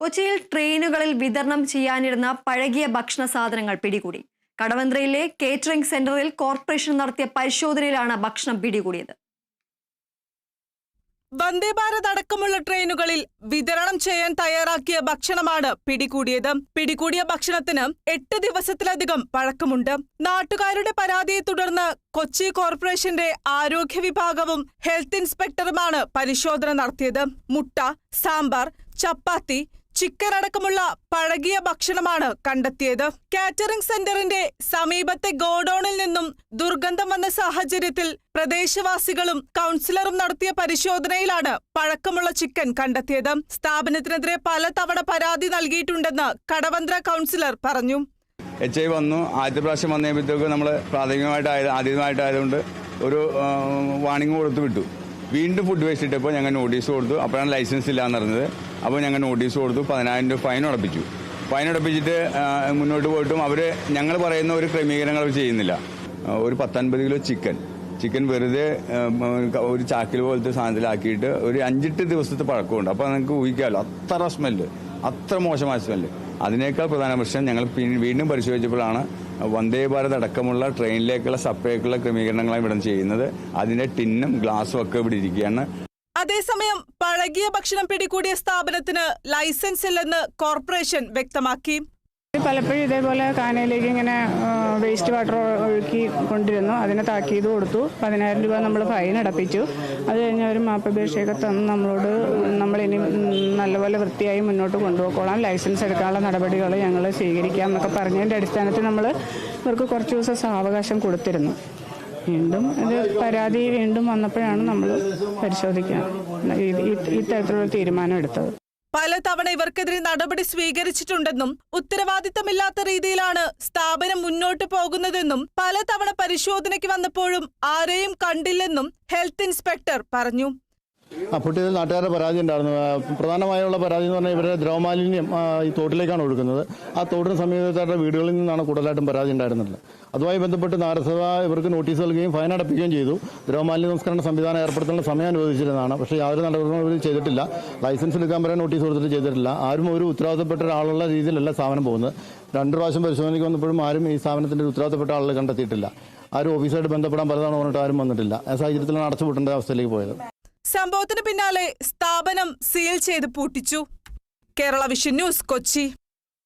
കൊച്ചിയിൽ ട്രെയിനുകളിൽ വിതരണം ചെയ്യാനിരുന്ന പഴകിയ ഭക്ഷണ സാധനങ്ങൾ പിടികൂടി. കടവന്ത്രയിലെ കേറ്ററിംഗ് സെന്ററിൽ കോർപ്പറേഷൻ നടത്തിയ പരിശോധനയിലാണ് ഭക്ഷണം പിടികൂടിയത്. വന്ദേ ഭാരത് അടക്കമുള്ള ട്രെയിനുകളിൽ വിതരണം ചെയ്യാൻ തയ്യാറാക്കിയ ഭക്ഷണമാണ് പിടികൂടിയത്. പിടികൂടിയ ഭക്ഷണത്തിന് എട്ട് ദിവസത്തിലധികം പഴക്കമുണ്ട്. നാട്ടുകാരുടെ പരാതിയെ തുടർന്ന് കൊച്ചി കോർപ്പറേഷന്റെ ആരോഗ്യ വിഭാഗവും ഹെൽത്ത് ഇൻസ്പെക്ടറുമാണ് പരിശോധന നടത്തിയത്. മുട്ട സാമ്പാർ ചപ്പാത്തി ചിക്കൻ അടക്കമുള്ള പഴകിയ ഭക്ഷണമാണ് കണ്ടെത്തിയത്. കാറ്ററിംഗ് സെന്ററിന്റെ സമീപത്തെ ഗോഡൌണിൽ നിന്നും ദുർഗന്ധം വന്ന സാഹചര്യത്തിൽ പ്രദേശവാസികളും കൗൺസിലറും നടത്തിയ പരിശോധനയിലാണ് പഴക്കമുള്ള ചിക്കൻ കണ്ടെത്തിയത്. സ്ഥാപനത്തിനെതിരെ പലതവണ പരാതി നൽകിയിട്ടുണ്ടെന്ന് കടവന്ത്ര കൗൺസിലർ പറഞ്ഞു. എച്ച് ഐ വന്നു. ആദ്യ പ്രാവശ്യം വന്നപ്പോഴത്തേക്ക് നമ്മൾ പ്രാഥമികമായിട്ട് ആദ്യമായിട്ടായതുകൊണ്ട് ഒരു വാണിംഗ് കൊടുത്തു വിട്ടു. വീണ്ടും ഫുഡ് വേസ്റ്റ് ഇട്ടപ്പോൾ ഞങ്ങൾ നോട്ടീസ് കൊടുത്തു. അപ്പോഴാണ് ലൈസൻസ് ഇല്ലാന്ന് പറഞ്ഞത്. അപ്പോൾ ഞങ്ങൾ നോട്ടീസ് കൊടുത്തു. പതിനായിരം രൂപ ഫൈൻ ഉടപ്പിച്ചു ഫൈൻ ഉടപ്പിച്ചിട്ട് മുന്നോട്ട് പോയിട്ടും അവർ ഞങ്ങൾ പറയുന്ന ഒരു ക്രമീകരണങ്ങൾ അവർ ചെയ്യുന്നില്ല. ഒരു പത്തൊൻപത് കിലോ ചിക്കൻ ചിക്കൻ വെറുതെ ഒരു ചാക്കിൽ പോലത്തെ സാധനത്തിലാക്കിയിട്ട് ഒരു അഞ്ചെട്ട് ദിവസത്തെ പഴക്കമുണ്ട്. അപ്പോൾ നിങ്ങൾക്ക് ഊഹിക്കാമല്ലോ. അത്ര സ്മെല്ല് അത്ര മോശമായ സ്മെല്ല് അതിനേക്കാൾ പ്രധാന പ്രശ്നം ഞങ്ങൾ വീണ്ടും പരിശോധിച്ചപ്പോഴാണ് വന്ദേ ഭാരത് അടക്കമുള്ള ട്രെയിനിലേക്കുള്ള സപ്ലൈക്കുള്ള ക്രമീകരണങ്ങളാണ് ഇവിടെ ചെയ്യുന്നത്. അതിന്റെ ടിന്നും ഗ്ലാസും ഒക്കെ ഇവിടെ ഇരിക്കുകയാണ്. അതേസമയം പഴകിയ ഭക്ഷണം പിടികൂടിയ സ്ഥാപനത്തിന് ലൈസൻസ് ഇല്ലെന്ന് കോർപ്പറേഷൻ വ്യക്തമാക്കി. പലപ്പോഴും ഇതേപോലെ കാനയിലേക്ക് ഇങ്ങനെ വേസ്റ്റ് വാട്ടർ ഒഴുക്കി കൊണ്ടിരുന്നു. അതിനെ താക്കീത് കൊടുത്തു. പതിനായിരം രൂപ നമ്മൾ ഫൈൻ അടപ്പിച്ചു. അത് കഴിഞ്ഞ് അവർ മാപ്പപേക്ഷയൊക്കെ തന്ന് നമ്മളോട് നമ്മളിനി നല്ലപോലെ വൃത്തിയായി മുന്നോട്ട് കൊണ്ടുപോയിക്കോളാം. ലൈസൻസ് എടുക്കാനുള്ള നടപടികൾ ഞങ്ങൾ സ്വീകരിക്കാം എന്നൊക്കെ പറഞ്ഞതിന്റെ അടിസ്ഥാനത്തിൽ നമ്മൾ ഇവർക്ക് കുറച്ച് ദിവസം സാവകാശം കൊടുത്തിരുന്നു. വീണ്ടും ഇത് പരാതി വീണ്ടും വന്നപ്പോഴാണ് നമ്മൾ പരിശോധിക്കുക ഈ- തരത്തിലുള്ള തീരുമാനം എടുത്തത്. പലതവണ ഇവർക്കെതിരെ നടപടി സ്വീകരിച്ചിട്ടുണ്ടെന്നും ഉത്തരവാദിത്തമില്ലാത്ത രീതിയിലാണ് സ്ഥാപനം മുന്നോട്ട് പോകുന്നതെന്നും പലതവണ പരിശോധനയ്ക്ക് വന്നപ്പോഴും ആരെയും കണ്ടില്ലെന്നും ഹെൽത്ത് ഇൻസ്പെക്ടർ പറഞ്ഞു. ആ പൊട്ടിയതിൽ നാട്ടുകാരുടെ പരാതി ഉണ്ടായിരുന്നു. പ്രധാനമായുള്ള പരാതി എന്ന് പറഞ്ഞാൽ ഇവരുടെ ദ്രവമാലിന്യം ഈ തോട്ടിലേക്കാണ് ഒഴുക്കുന്നത്. ആ തോട്ടിന് സമീപത്തായിട്ടുള്ള വീടുകളിൽ നിന്നാണ് കൂടുതലായിട്ടും പരാതി ഉണ്ടായിരുന്നത്. അതുമായി ബന്ധപ്പെട്ട് നഗരസഭ ഇവർക്ക് നോട്ടീസ് നൽകുകയും ഫൈൻ അടപ്പിക്കുകയും ചെയ്തു. ദ്രവമാലിന്യ സംസ്കരണ സംവിധാനം ഏർപ്പെടുത്തുന്ന സമയം അനുവദിച്ചിരുന്നതാണ്. പക്ഷേ യാതൊരു നടപടികളും ഇവർ ചെയ്തിട്ടില്ല. ലൈസൻസ് എടുക്കാൻ പറയാൻ നോട്ടീസ് കൊടുത്തിട്ട് ചെയ്തിട്ടില്ല. ആരും ഒരു ഉത്തരവാദിത്തപ്പെട്ട ഒരാളുള്ള രീതിയിലല്ല സ്ഥാപനം പോകുന്നത്. രണ്ട് പ്രാവശ്യം പരിശോധനയ്ക്ക് വന്നപ്പോഴും ആരും ഈ സ്ഥാപനത്തിന്റെ ഉത്തരവാദിത്തപ്പെട്ട ആളുകൾ കണ്ടെത്തിയിട്ടില്ല. ആരും ഓഫീസായിട്ട് ബന്ധപ്പെടാൻ പലതാണ് പറഞ്ഞിട്ട് ആരും വന്നിട്ടില്ല. ആ സാഹചര്യത്തിലാണ് അടച്ചുപൂട്ടേണ്ട അവസ്ഥയിലേക്ക് പോയത്. സംഭവത്തിന് പിന്നാലെ സ്ഥാപനം സീൽ ചെയ്ത് പൂട്ടിച്ചു. Kerala vision news Kochi.